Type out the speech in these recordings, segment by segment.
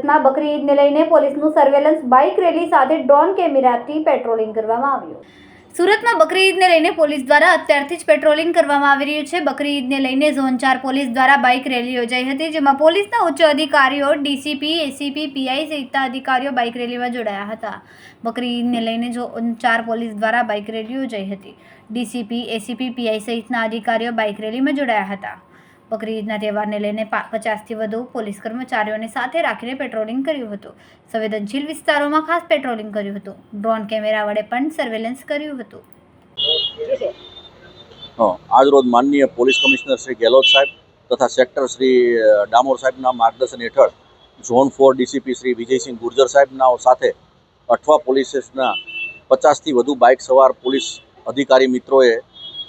સુરતમાં બકરી ઈદને લઈને પોલીસનું સર્વેલન્સ બાઇક રેલી સાથે ડ્રોન કેમેરાથી પેટ્રોલિંગ કરવામાં આવ્યું. સુરતમાં બકરી ઈદને લઈને પોલીસ દ્વારા અત્યારથી જ પેટ્રોલિંગ કરવામાં આવી રહ્યું છે. બકરી ઈદને લઈને ઝોન ચાર પોલીસ દ્વારા બાઇક રેલી યોજાઈ હતી, જેમાં પોલીસના ઉચ્ચ અધિકારીઓ ડીસીપી એસીપી પીઆઈ સહિતના અધિકારીઓ બાઇક રેલીમાં જોડાયા હતા. બકરી ઈદને લઈને ઝોન ચાર પોલીસ દ્વારા બાઇક રેલી યોજાઈ હતી. ડીસીપી એસીપી પીઆઈ સહિતના અધિકારીઓ બાઇક રેલીમાં જોડાયા હતા. બકરી ઈદના તહેવારને લઈને પચાસથી વધુ પોલીસ કર્મચારીઓને સાથે રાખીને પેટ્રોલિંગ કર્યું હતું. સંવેદનશીલ વિસ્તારોમાં ખાસ પેટ્રોલિંગ કર્યું હતું. ડ્રોન કેમેરા વડે પણ સર્વેલન્સ કર્યું હતું. હં આજરોજ માનનીય પોલીસ કમિશનર શ્રી ગેહલોત સાહેબ તથા સેક્ટર શ્રી ડામોર સાહેબના માર્ગદર્શન હેઠળ zone four DCP Shri Vijaysinh Gurjar સાહેબના સાથે અઠવા પોલીસ સ્ટેશનના પચાસથી વધુ બાઇક સવાર પોલીસ અધિકારી મિત્રોએ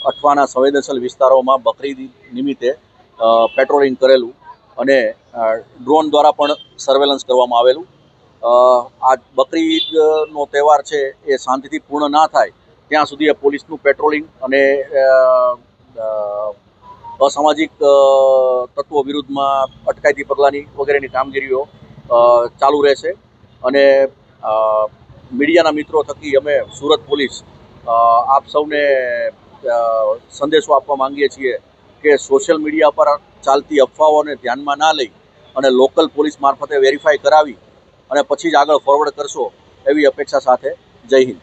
અઠવાના સંવેદનશીલ વિસ્તારોમાં બકરી નિમિત્તે પેટ્રોલિંગ કરેલું અને ડ્રોન દ્વારા પણ સર્વેલન્સ કરવામાં આવેલું. આ બકરી ઈદનો તહેવાર છે એ શાંતિથી પૂર્ણ ના થાય ત્યાં સુધી પોલીસનું પેટ્રોલિંગ અને અસામાજિક તત્વો વિરુદ્ધમાં અટકાયતી પગલાંની વગેરેની કામગીરીઓ ચાલુ રહેશે. અને મીડિયાના મિત્રો થકી અમે સુરત પોલીસ આપ સૌને સંદેશો આપવા માંગીએ છીએ કે સોશિયલ મીડિયા પર ચાલતી અફવાઓને ધ્યાનમાં ના લઈ અને લોકલ પોલીસ મારફતે વેરીફાઈ કરાવી અને પછી જ આગળ ફોરવર્ડ કરશો એવી અપેક્ષા સાથે જય હિન્દ.